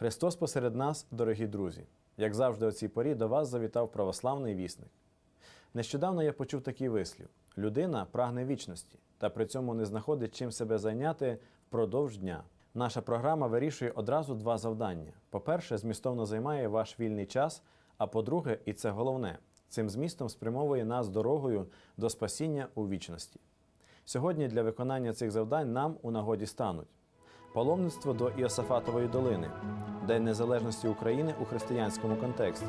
Христос посеред нас, дорогі друзі. Як завжди, о цій порі до вас завітав православний вісник. Нещодавно я почув такий вислів: людина прагне вічності та при цьому не знаходить чим себе зайняти впродовж дня. Наша програма вирішує одразу два завдання: по-перше, змістовно займає ваш вільний час. А по-друге, і це головне, цим змістом спрямовує нас дорогою до спасіння у вічності. Сьогодні для виконання цих завдань нам у нагоді стануть паломництво до Іосафатової долини, День Незалежності України у християнському контексті.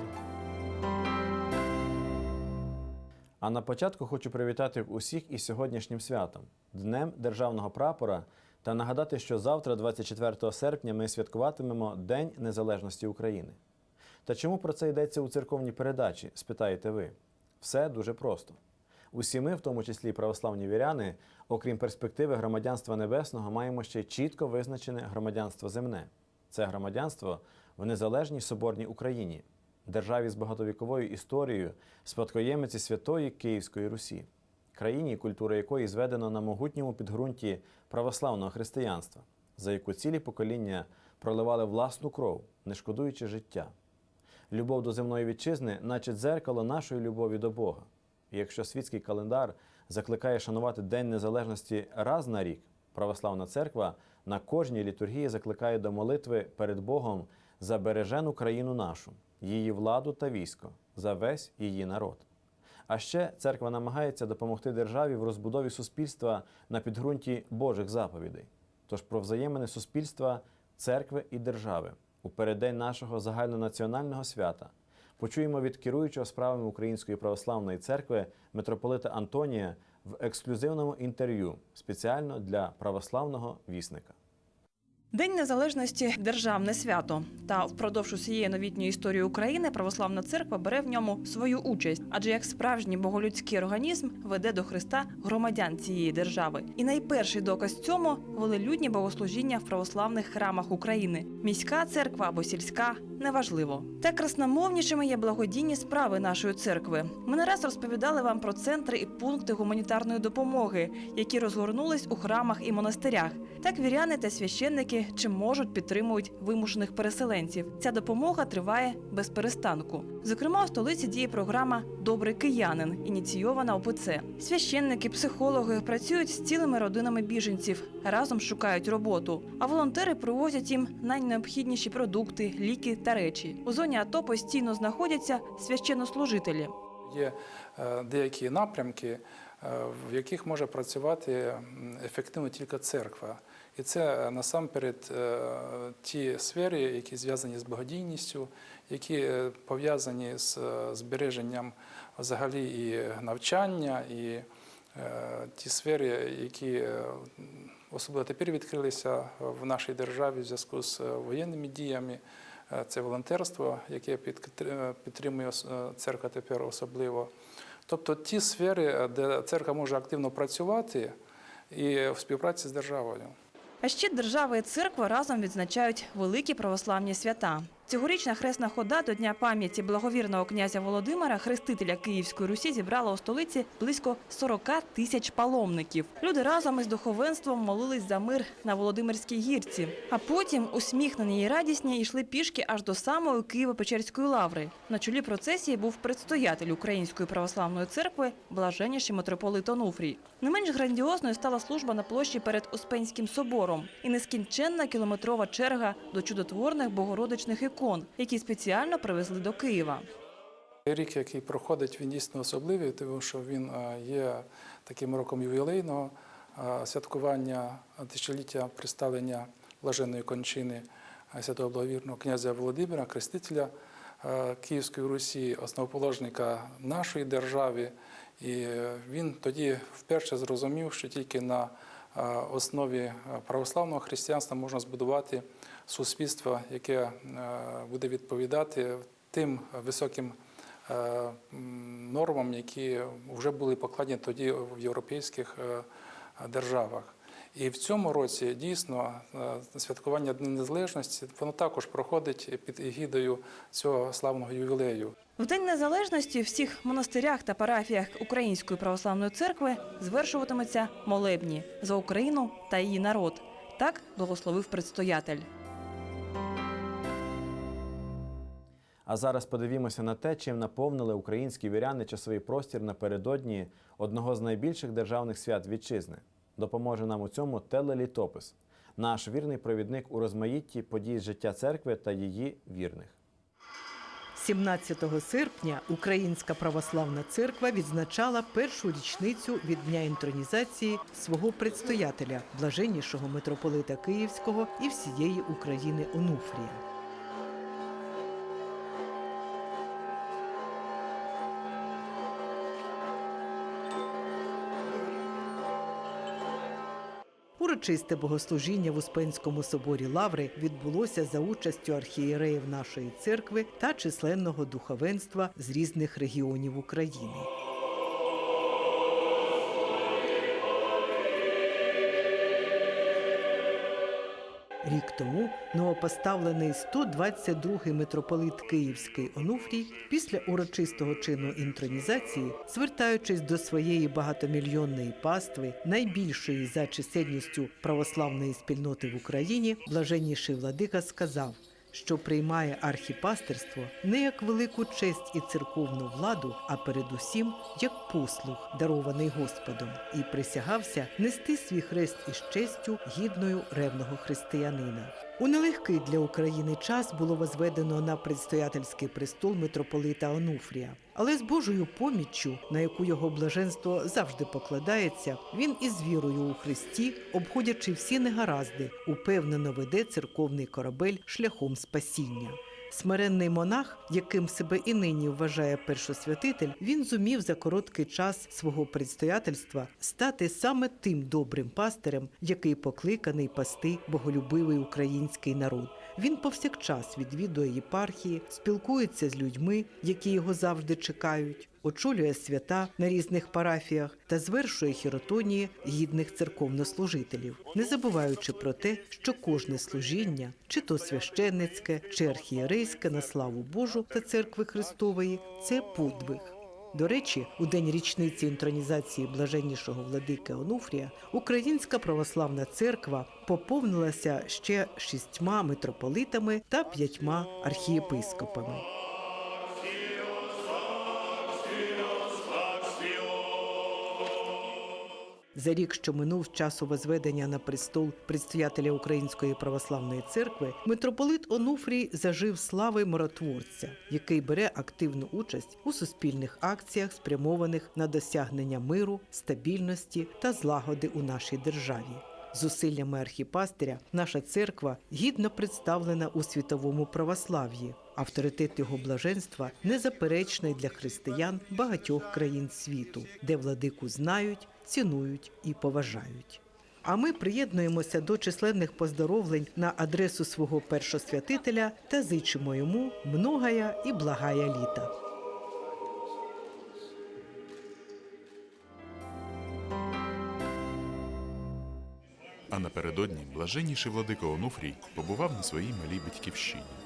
А на початку хочу привітати усіх із сьогоднішнім святом Днем Державного прапора та нагадати, що завтра, 24 серпня, ми святкуватимемо День Незалежності України. Та чому про це йдеться у церковній передачі? спитаєте ви. Все дуже просто. Усі ми, в тому числі православні віряни, окрім перспективи громадянства небесного, маємо ще чітко визначене громадянство земне. Це громадянство в незалежній соборній Україні, державі з багатовіковою історією, спадкоємиці святої Київської Русі, країні, культура якої зведено на могутньому підґрунті православного християнства, за яку цілі покоління проливали власну кров, не шкодуючи життя. Любов до земної вітчизни, наче дзеркало нашої любові до Бога. Якщо світський календар закликає шанувати День Незалежності раз на рік, православна церква на кожній літургії закликає до молитви перед Богом за бережену країну нашу, її владу та військо, за весь її народ. А ще церква намагається допомогти державі в розбудові суспільства на підґрунті Божих заповідей. Тож про взаємини суспільства, церкви і держави у переддень нашого загальнонаціонального свята почуємо від керуючого справами Української православної церкви митрополита Антонія в ексклюзивному інтерв'ю спеціально для православного вісника. День незалежності державне свято. Та впродовж усієї новітньої історії України православна церква бере в ньому свою участь, адже як справжній боголюдський організм веде до Христа громадян цієї держави. І найперший доказ цьому волелюдні богослужіння в православних храмах України. Міська церква або сільська неважливо. Та красномовнішими є благодійні справи нашої церкви. Ми не раз розповідали вам про центри і пункти гуманітарної допомоги, які розгорнулись у храмах і монастирях. Так віряни та священники чим можуть підтримують вимушених переселенців. Ця допомога триває без перестанку. Зокрема, у столиці діє програма Добрий киянин, ініційована ОПЦ. Священники, психологи працюють з цілими родинами біженців, разом шукають роботу. А волонтери привозять їм найнеобхідніші продукти, ліки та речі. У зоні АТО постійно знаходяться священнослужителі. Є е, деякі напрямки, е, в яких може працювати ефективно тільки церква. І це е, насамперед е, ті сфери, які зв'язані з благодійністю, які е, пов'язані з збереженням взагалі і навчання, і ті сфери, які особливо тепер відкрилися в нашій державі в зв'язку з воєнними діями. Це волонтерство, яке підтр- підтримує церква тепер особливо. Тобто ті сфери, де церква може активно працювати і в співпраці з державою. А ще держава і церква разом відзначають великі православні свята. Цьогорічна хресна хода до Дня пам'яті благовірного князя Володимира, хрестителя Київської Русі, зібрала у столиці близько 40 тисяч паломників. Люди разом із духовенством молились за мир на Володимирській гірці. А потім, усміхнені і радісні, йшли пішки аж до самої Києво-Печерської лаври. На чолі процесії був предстоятель Української православної церкви, блаженніший митрополит Онуфрій. Не менш грандіозною стала служба на площі перед Успенським собором і нескінченна кілометрова черга до чудотворних богородичних ікон, які спеціально привезли до Києва. Рік, який проходить, він дійсно особливий, тому що він є таким роком ювілейного святкування тисячоліття представлення блаженної кончини святого благовірного князя Володимира, крестителя Київської Русі, основоположника нашої держави. І е, він тоді вперше зрозумів, що тільки на основі православного християнства можна збудувати суспільство, яке е, буде відповідати тим високим е, нормам, які вже були покладені тоді в європейських е, державах. І в цьому році дійсно святкування Дня Незалежності воно також проходить під егідою цього славного ювілею. В День Незалежності в всіх монастирях та парафіях Української православної церкви звершуватиметься молебні за Україну та її народ. Так благословив предстоятель. А зараз подивімося на те, чим наповнили українські віряни часовий простір напередодні одного з найбільших державних свят вітчизни. Допоможе нам у цьому телелітопис, наш вірний провідник у розмаїтті подій життя церкви та її вірних. 17 серпня Українська православна церква відзначала першу річницю від дня інтронізації свого предстоятеля, блаженнішого митрополита Київського і всієї України Онуфрія. Урочисте богослужіння в Успенському соборі Лаври відбулося за участю архієреїв нашої церкви та численного духовенства з різних регіонів України. Рік тому новопоставлений 122-й митрополит Київський Онуфрій після урочистого чину інтронізації, звертаючись до своєї багатомільйонної пастви, найбільшої за чисельністю православної спільноти в Україні, блаженніший владика сказав. Що приймає архіпастерство не як велику честь і церковну владу, а передусім як послуг, дарований Господом, і присягався нести свій хрест із честю гідною ревного християнина. У нелегкий для України час було возведено на предстоятельський престол митрополита Онуфрія. Але з Божою поміччю, на яку його блаженство завжди покладається, він із вірою у Христі, обходячи всі негаразди, упевнено веде церковний корабель шляхом спасіння. Смиренний монах, яким себе і нині вважає першосвятитель, він зумів за короткий час свого предстоятельства стати саме тим добрим пастирем, який покликаний пасти боголюбивий український народ. Він повсякчас відвідує єпархії, спілкується з людьми, які його завжди чекають, очолює свята на різних парафіях та звершує хіротонії гідних церковнослужителів, не забуваючи про те, що кожне служіння, чи то священницьке, чи архієрейське на славу Божу та церкви Христової, це подвиг. До речі, у день річниці інтронізації блаженнішого владики Онуфрія Українська православна церква поповнилася ще шістьма митрополитами та п'ятьма архієпископами. За рік, що минув з часу возведення на престол предстоятеля Української православної церкви, митрополит Онуфрій зажив слави миротворця, який бере активну участь у суспільних акціях, спрямованих на досягнення миру, стабільності та злагоди у нашій державі. Зусиллями архіпастиря наша церква гідно представлена у світовому православ'ї. Авторитет його блаженства незаперечний для християн багатьох країн світу, де владику знають, цінують і поважають. А ми приєднуємося до численних поздоровлень на адресу свого першосвятителя та зичимо йому многая і благая літа. А напередодні блаженніший владика Онуфрій побував на своїй малій батьківщині.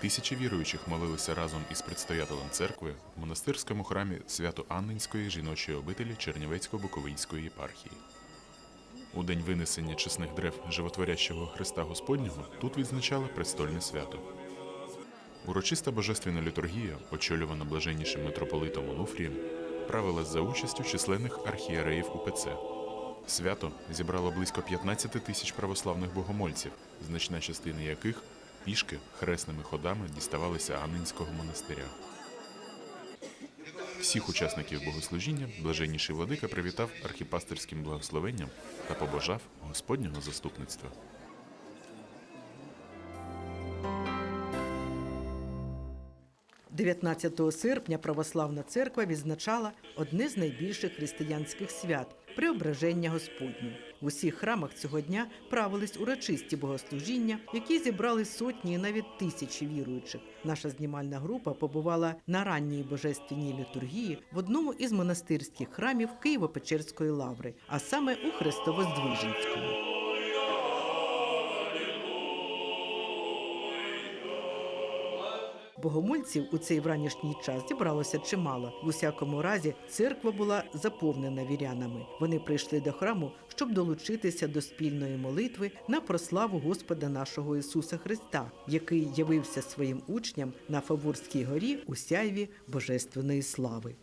Тисячі віруючих молилися разом із предстоятелем церкви в монастирському храмі Свято-Анненської жіночої обителі Чернівецько-Буковинської єпархії. У день винесення чесних древ животворящого Христа Господнього тут відзначали престольне свято. Урочиста божественна літургія, очолювана блаженнішим митрополитом Онуфрієм, правилась за участю численних архієреїв УПЦ. Свято зібрало близько 15 тисяч православних богомольців, значна частина яких пішки хресними ходами діставалися Анненського монастиря. Всіх учасників богослужіння блаженніший владика привітав архіпастерським благословенням та побажав Господнього заступництва. – 19 серпня православна церква відзначала одне з найбільших християнських свят преображення Господнє. В усіх храмах цього дня правились урочисті богослужіння, які зібрали сотні і навіть тисячі віруючих. Наша знімальна група побувала на ранній божественній літургії в одному із монастирських храмів Києво-Печерської лаври, а саме у Христовоздвиженському. Богомольців у цей вранішній час зібралося чимало. В усякому разі, церква була заповнена вірянами. Вони прийшли до храму, щоб долучитися до спільної молитви на прославу Господа нашого Ісуса Христа, який явився своїм учням на Фаворській горі у сяйві божественної слави.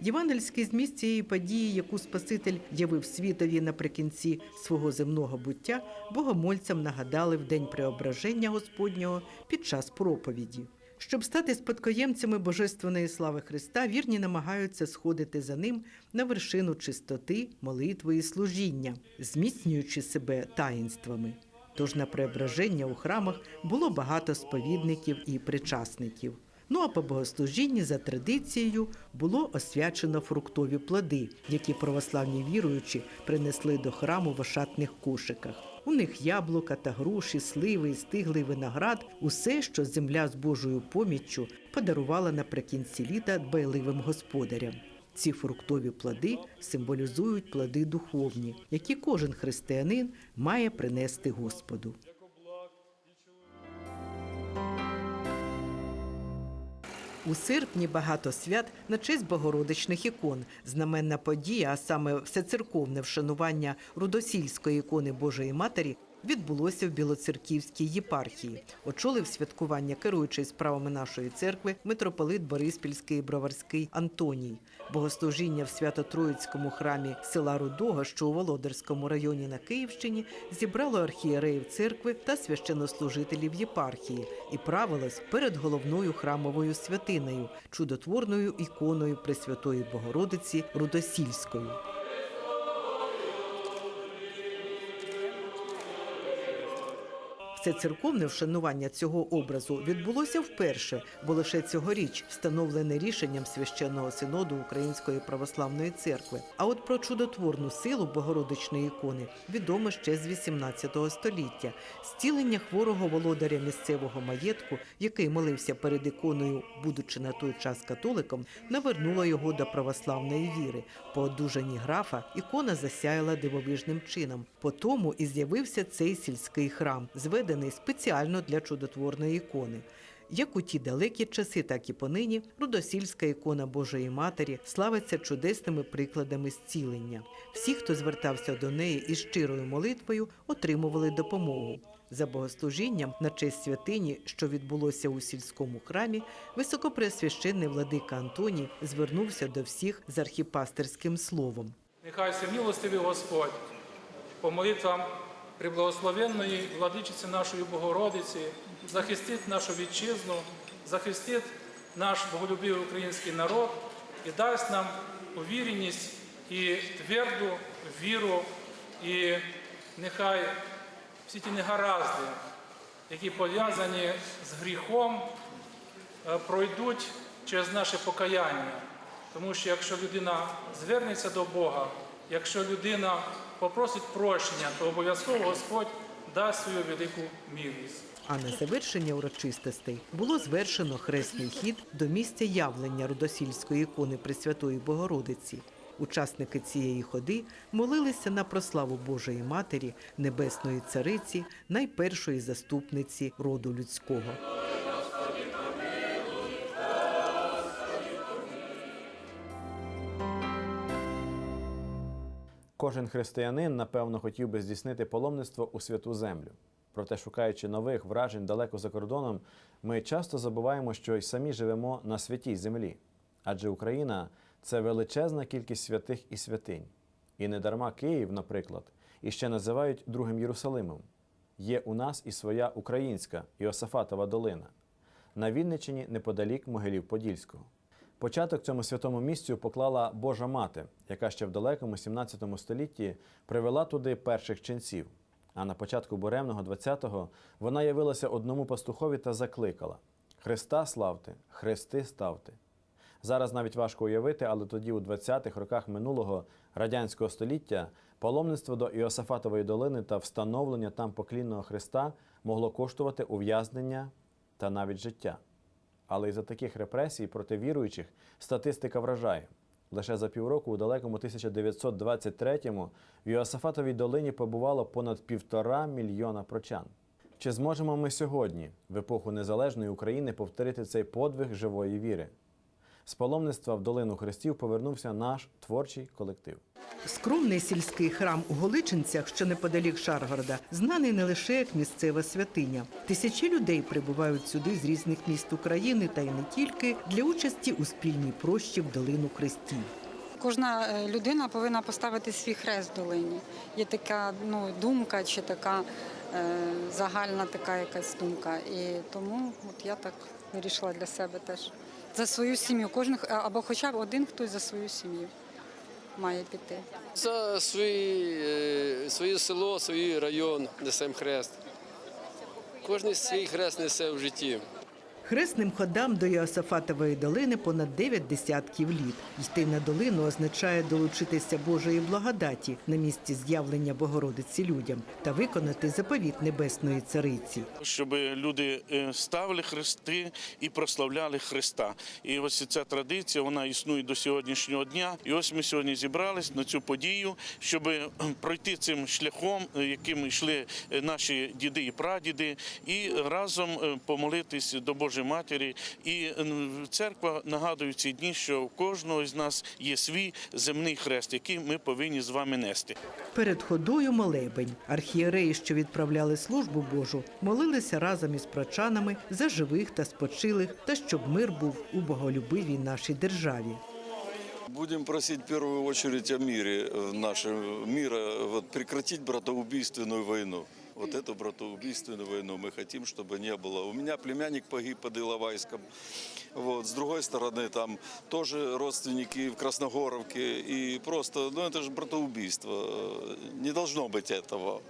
Євангельський зміст цієї події, яку Спаситель явив світові наприкінці свого земного буття, богомольцям нагадали в день преображення Господнього під час проповіді. Щоб стати спадкоємцями божественної слави Христа, вірні намагаються сходити за ним на вершину чистоти, молитви і служіння, зміцнюючи себе таїнствами. Тож на преображення у храмах було багато сповідників і причасників. Ну а по богослужінні за традицією було освячено фруктові плоди, які православні віруючі принесли до храму в ошатних кошиках. У них яблука та груші, сливи стиглий виноград усе, що земля з Божою поміччю подарувала наприкінці літа дбайливим господарям. Ці фруктові плоди символізують плоди духовні, які кожен християнин має принести Господу. У серпні багато свят на честь богородичних ікон. Знаменна подія, а саме всецерковне вшанування рудосільської ікони Божої Матері, відбулося в Білоцерківській єпархії. Очолив святкування, керуючий справами нашої церкви, митрополит Бориспільський Броварський Антоній. Богослужіння в Свято-Троїцькому храмі села Рудога, що у Володарському районі на Київщині, зібрало архієреїв церкви та священнослужителів єпархії і правилось перед головною храмовою святиною, чудотворною іконою Пресвятої Богородиці Рудосільською. Це церковне вшанування цього образу відбулося вперше, бо лише цьогоріч встановлене рішенням священного синоду Української православної церкви. А от про чудотворну силу Богородичної ікони відомо ще з 18 століття. Зцілення хворого володаря місцевого маєтку, який молився перед іконою, будучи на той час католиком, навернуло його до православної віри. По одужанні графа ікона засяяла дивовижним чином. По тому і з'явився цей сільський храм, зведений спеціально для чудотворної ікони. Як у ті далекі часи, так і понині рудосільська ікона Божої Матері славиться чудесними прикладами зцілення. Всі, хто звертався до неї із щирою молитвою, отримували допомогу. За богослужінням на честь святині, що відбулося у сільському храмі, високопреосвященний владика Антоній звернувся до всіх з архіпастерським словом. Нехай всемилостивий Господь по молитвам приблагословенної владичиці нашої Богородиці захистить нашу вітчизну, захистить наш боголюбивий український народ і дасть нам увіреність і тверду віру, і нехай всі ті негаразди, які пов'язані з гріхом, е, пройдуть через наше покаяння. Тому що якщо людина звернеться до Бога, якщо людина попросить прощення, то обов'язково Господь дасть свою велику милість. А на завершення урочистостей було звершено хресний хід до місця явлення рудосільської ікони Пресвятої Богородиці. Учасники цієї ходи молилися на прославу Божої Матері, Небесної Цариці, найпершої заступниці роду людського. Кожен християнин, напевно, хотів би здійснити паломництво у святу землю. Проте, шукаючи нових вражень далеко за кордоном, ми часто забуваємо, що й самі живемо на святій землі. Адже Україна це величезна кількість святих і святинь. І недарма Київ, наприклад, іще називають другим Єрусалимом. Є у нас і своя українська Іосафатова долина. На Вінниччині неподалік Могилів-Подільського. Початок цьому святому місцю поклала Божа мати, яка ще в далекому 17 столітті привела туди перших ченців. А на початку буремного 20-го вона явилася одному пастухові та закликала: Христа славте, хрести ставте. Зараз навіть важко уявити, але тоді, у 20-х роках минулого радянського століття, паломництво до Іосафатової долини та встановлення там поклінного Христа могло коштувати ув'язнення та навіть життя. Але із-за таких репресій проти віруючих статистика вражає. Лише за півроку у далекому 1923-му в Йосафатовій долині побувало понад півтора мільйона прочан. Чи зможемо ми сьогодні, в епоху незалежної України, повторити цей подвиг живої віри? З паломництва в долину Хрестів повернувся наш творчий колектив. Скромний сільський храм у Голичинцях, що неподалік Шаргорода, знаний не лише як місцева святиня. Тисячі людей прибувають сюди з різних міст України та й не тільки для участі у спільній прощі в долину Хрестів. Кожна е, людина повинна поставити свій хрест в долині. Є така ну, думка чи така е, загальна така якась думка. І тому от я так вирішила для себе теж. За свою сім'ю. Кожен або хоча б один хтось за свою сім'ю має піти. За свої, е, своє село, свій район несемо хрест. Кожен свій хрест несе в житті. Хресним ходам до Йосафатової долини понад 9 десятків літ. Йти на долину означає долучитися Божої благодаті на місці з'явлення Богородиці людям та виконати заповіт Небесної Цариці. щоб люди е, ставили хрести і прославляли Христа. І ось ця традиція вона існує до сьогоднішнього дня. І ось ми сьогодні зібрались на цю подію, щоб е, пройти цим шляхом, е, яким йшли наші діди і прадіди, і разом помолитись до Божої Матері. І церква нагадує ці дні, що у кожного з нас є свій земний хрест, який ми повинні з вами нести. Перед ходою молебень. Архієреї, що відправляли службу Божу, молилися разом із прочанами за живих та спочилих, та щоб мир був у боголюбивій нашій державі. Будем просить в первую очередь о мире в нашем мира, вот прекратить братоубийственную войну Вот эту братоубийственную войну мы хотим, чтобы не было. У меня племянник погиб под Иловайском. Вот. С другой стороны, там тоже родственники в Красногоровке. И просто, ну это же братоубийство. Не должно быть этого.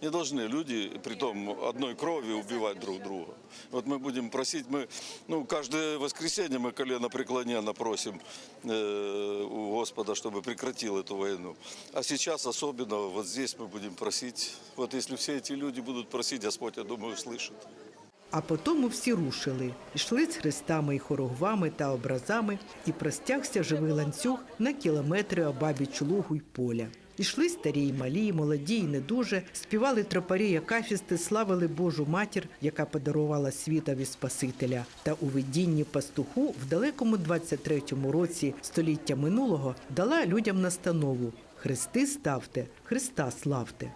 Не должны люди, притом одной крови, убивать друг друга. Вот мы будем просить, мы, ну, каждое воскресенье мы колено преклоненно просим э, у Господа, чтобы прекратил эту войну. А сейчас особенно вот здесь мы будем просить, вот если все эти люди будут просить, Господь, я думаю, услышит. А потому всі рушили, йшли з хрестами і хорогвами та образами, і простягся живий ланцюг на кілометри обабіч лугу й поля. Ішли старі й малі, молоді й недуже, співали тропарі акафісти, славили Божу матір, яка подарувала світові Спасителя. Та у видінні пастуху в далекому 23-му році століття минулого дала людям настанову Хрести ставте, Христа славте.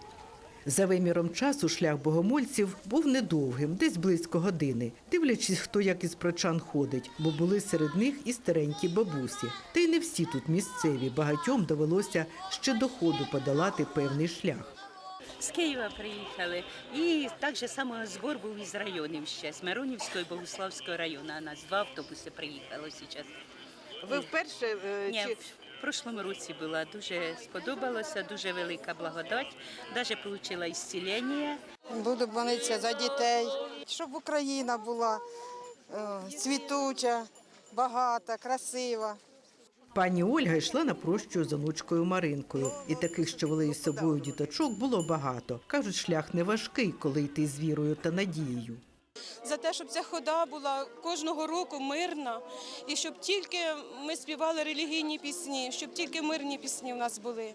За виміром часу шлях богомольців був недовгим, десь близько години, дивлячись, хто як із прочан ходить, бо були серед них і старенькі бабусі. Та й не всі тут місцеві. Багатьом довелося ще до ходу подолати певний шлях. З Києва приїхали. І так же само збор був із районів ще, з Миронівського і Богуславського району. А нас два автобуси приїхало зараз. Ви вперше е, Ні, чи прошлому році була дуже сподобалося, дуже велика благодать. Навіть отримала ісцілення. буду молитися за дітей, щоб Україна була е, цвітуча, багата, красива. Пані Ольга йшла на прощу з онучкою Маринкою, і таких, що вели із собою діточок, було багато. кажуть, шлях не важкий, коли йти з вірою та надією. За те, щоб ця хода була кожного року мирна, і щоб тільки ми співали релігійні пісні, щоб тільки мирні пісні в нас були.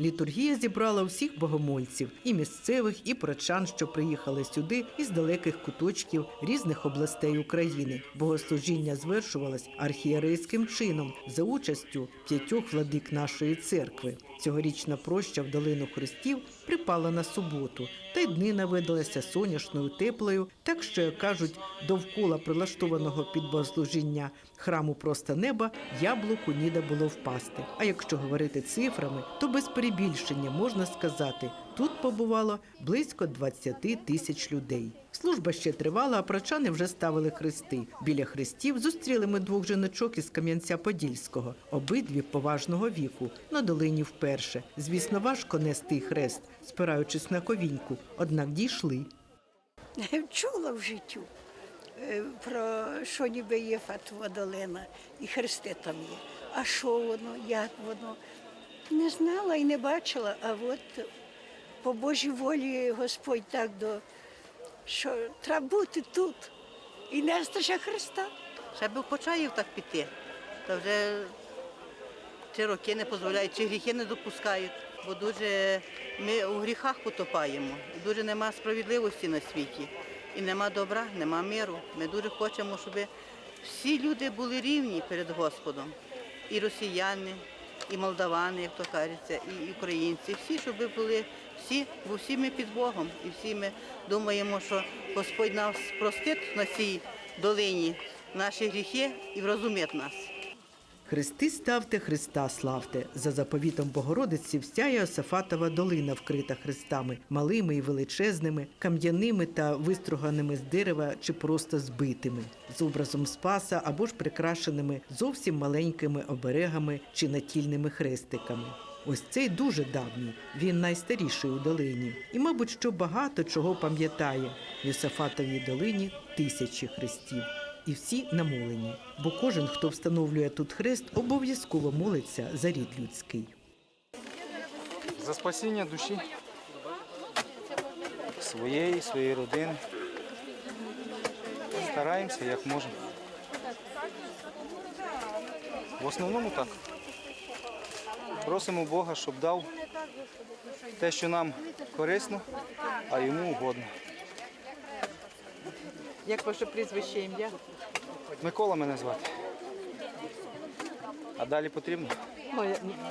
Літургія зібрала всіх богомольців, і місцевих, і прочан, що приїхали сюди із далеких куточків різних областей України. Богослужіння звершувалось архієрейським чином за участю п'ятьох владик нашої церкви. Цьогорічна проща в долину Хрестів припала на суботу, та й днина видалася соняшною, теплою, так що, як кажуть, довкола прилаштованого під богослужіння храму просто неба яблуку ніде було впасти. А якщо говорити цифрами, то без перебільшення можна сказати, тут побувало близько 20 тисяч людей. Служба ще тривала, а прочани вже ставили хрести. Біля хрестів зустріли ми двох жіночок із Кам'янця-Подільського, обидві поважного віку, на долині вперше. Звісно, важко нести хрест, спираючись на ковіньку, однак дійшли. Чула в життю е, про що ніби є Фатова долина і хрести там є. А що воно, як воно? Не знала і не бачила, а от по Божій волі Господь так до що треба бути тут і нести ще Христа. Ще б Почаїв так піти, то вже чи роки не дозволяють, чи гріхи не допускають. Бо дуже ми у гріхах потопаємо. Дуже нема справедливості на світі. І нема добра, нема миру. Ми дуже хочемо, щоб всі люди були рівні перед Господом. І росіяни, і молдавани, як то кажеться, і українці. Всі, щоб були всі, всі ми під Богом. І всі ми думаємо, що Господь нас простить на цій долині наші гріхи і врозумить нас. Хрести ставте, Христа славте. За заповітом Богородиці вся Йосафатова долина вкрита хрестами, малими і величезними, кам'яними та виструганими з дерева чи просто збитими, з образом Спаса або ж прикрашеними зовсім маленькими оберегами чи натільними хрестиками. Ось цей дуже давній, він найстаріший у долині. І, мабуть, що багато чого пам'ятає. В Йосафатовій долині тисячі хрестів. І всі намолені, бо кожен, хто встановлює тут хрест, обов'язково молиться за рід людський. За спасіння душі своєї, своєї родини. Стараємося як можемо. В основному так. Просимо Бога, щоб дав те, що нам корисно, а йому угодно. Як ваше прізвище ім'я? Микола мене звати. А далі потрібно?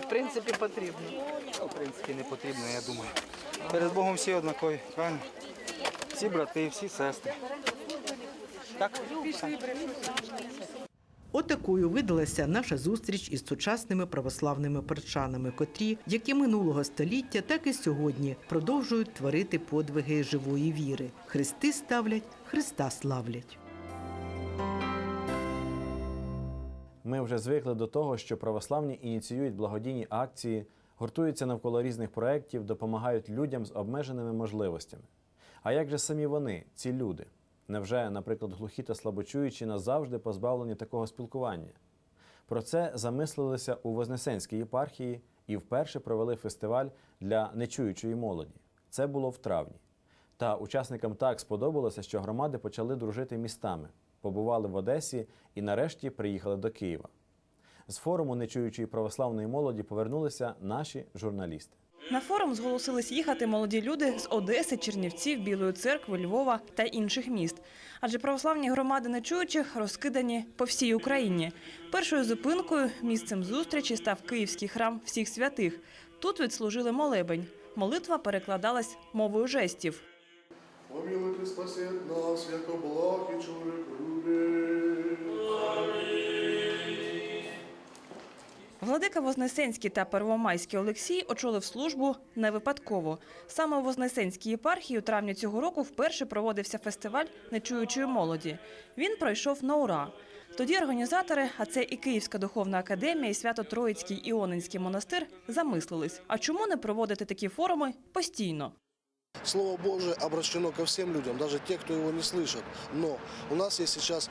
в принципі, потрібно. В принципі, не потрібно, я думаю. Перед Богом всі однакові, правильно? Всі брати, всі сестри. Так? Отакою видалася наша зустріч із сучасними православними перчанами, котрі, як і минулого століття, так і сьогодні продовжують творити подвиги живої віри. Хрести ставлять, Христа славлять. Ми вже звикли до того, що православні ініціюють благодійні акції, гуртуються навколо різних проєктів, допомагають людям з обмеженими можливостями. А як же самі вони, ці люди? Невже, наприклад, глухі та слабочуючі назавжди позбавлені такого спілкування? Про це замислилися у Вознесенській єпархії і вперше провели фестиваль для нечуючої молоді. Це було в травні. Та учасникам так сподобалося, що громади почали дружити містами, побували в Одесі і нарешті приїхали до Києва. З форуму нечуючої православної молоді повернулися наші журналісти. На форум зголосились їхати молоді люди з Одеси, Чернівців, Білої церкви, Львова та інших міст. Адже православні громади нечуючих розкидані по всій Україні. Першою зупинкою місцем зустрічі став Київський храм всіх святих. Тут відслужили молебень. Молитва перекладалась мовою жестів. Помилуй, спасет нас, яко благ и человек Владика Вознесенський та Первомайський Олексій очолив службу не випадково. Саме у Вознесенській єпархії у травні цього року вперше проводився фестиваль нечуючої молоді. Він пройшов на ура. Тоді організатори, а це і Київська духовна академія, і Свято-Троїцький Іонинський монастир, замислились, а чому не проводити такі форуми постійно? Слово Божие обращено ко всем людям, даже те, кто его не слышат. Но у нас есть сейчас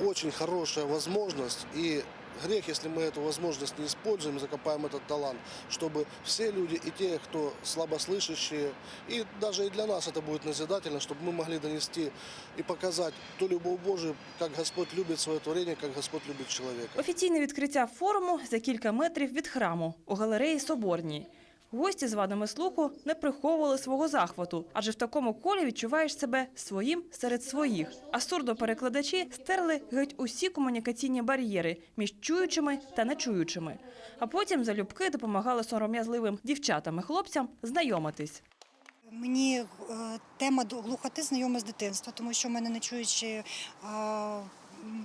очень хорошая возможность, и грех, если мы эту возможность не используем, закопаем этот талант, чтобы все люди, и те, кто слабослышащие, и даже и для нас это будет назидательно, чтобы мы могли донести и показать ту любовь Божию, как Господь любит свое творение, как Господь любит человека. Офіційне відкриття форуму за кілька метрів від храму у галереї Соборній. Гості з вадами слуху не приховували свого захвату, адже в такому колі відчуваєш себе своїм серед своїх. А сурдоперекладачі стерли геть усі комунікаційні бар'єри між чуючими та нечуючими. А потім залюбки допомагали сором'язливим дівчатам і хлопцям знайомитись. Мені е, тема глухоти знайома з дитинства, тому що в мене не чуючи е,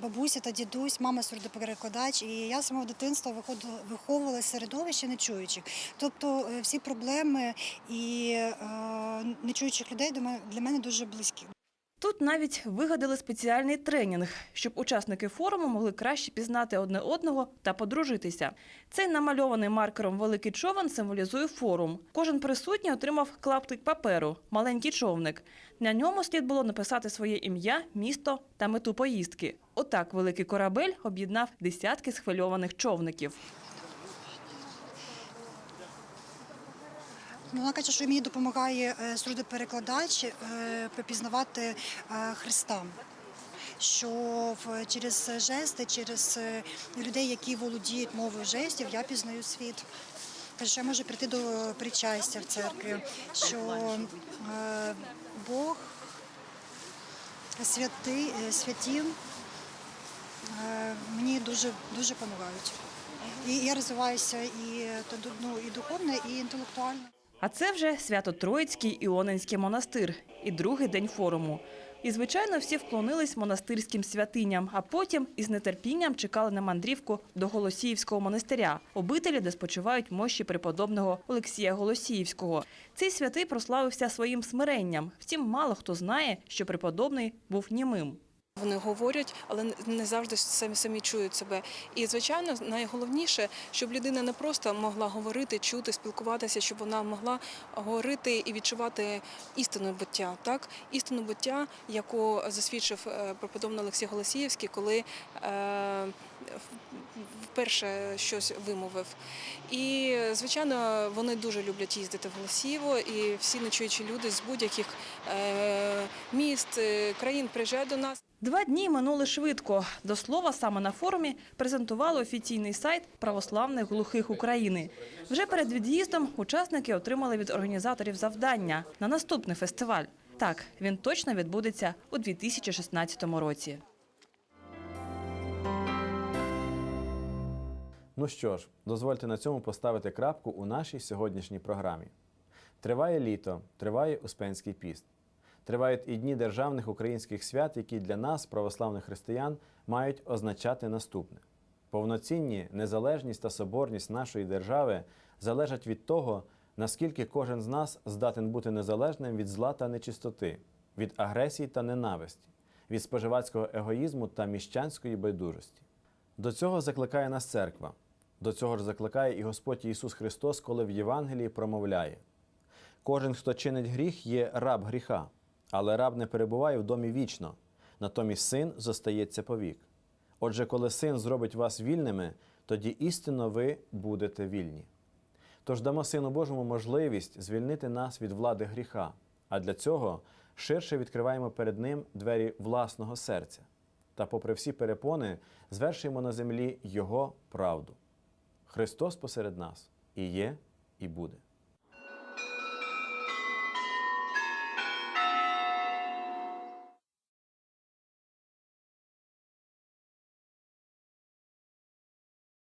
бабуся та дідусь, мама сурдоперекладач, і я з самого дитинства виховувала середовище нечуючих. Тобто е, всі проблеми і е, нечуючих людей для мене дуже близькі. Тут навіть вигадали спеціальний тренінг, щоб учасники форуму могли краще пізнати одне одного та подружитися. Цей намальований маркером великий човен символізує форум. Кожен присутній отримав клаптик паперу, маленький човник. На ньому слід було написати своє ім'я, місто та мету поїздки. Отак великий корабель об'єднав десятки схвильованих човників. Вона каже, що мені допомагає е, сурдоперекладач е, попізнавати е, Христа. що через жести, через е, людей, які володіють мовою жестів, я пізнаю світ. Що я можу прийти до причастя в церкві, що е, Бог святи, е, святі е, мені дуже дуже допомагають. І я розвиваюся і, е, ну, і духовно, і інтелектуально. А це вже Свято-Троїцький Іонинський монастир і другий день форуму. І, звичайно, всі вклонились монастирським святиням, а потім із нетерпінням чекали на мандрівку до Голосіївського монастиря, обителі, де спочивають мощі преподобного Олексія Голосіївського. Цей святий прославився своїм смиренням. Втім, мало хто знає, що преподобний був німим. Вони говорять, але не- завжди самі самі чують себе. І звичайно, найголовніше, щоб людина не просто могла говорити, чути, спілкуватися, щоб вона могла говорити і відчувати істину буття, так істину буття, яку засвідчив е, преподобний Олексій Голосіївський, коли е, вперше щось вимовив. І звичайно, вони дуже люблять їздити в Голосіїво, і всі ночуючі люди з будь-яких е, міст, е, країн приїжджають до нас. Два дні минули швидко. До слова, саме на форумі презентували офіційний сайт православних глухих України. Вже перед від'їздом учасники отримали від організаторів завдання на наступний фестиваль. Так, він точно відбудеться у 2016 році. Ну що ж, дозвольте на цьому поставити крапку у нашій сьогоднішній програмі. Триває літо, триває Успенський піст. Тривають і дні державних українських свят, які для нас, православних християн, мають означати наступне: повноцінні незалежність та соборність нашої держави залежать від того, наскільки кожен з нас здатен бути незалежним від зла та нечистоти, від агресії та ненависті, від споживацького егоїзму та міщанської байдужості. До цього закликає нас церква. До цього ж закликає і Господь Ісус Христос, коли в Євангелії промовляє: Кожен, хто чинить гріх, є раб гріха, але раб не перебуває в домі вічно, натомість син зостається повік. Отже, коли син зробить вас вільними, тоді істинно ви будете вільні. Тож дамо Сину Божому можливість звільнити нас від влади гріха, а для цього ширше відкриваємо перед Ним двері власного серця та, попри всі перепони, звершуємо на землі Його правду. Христос посеред нас і є, і буде.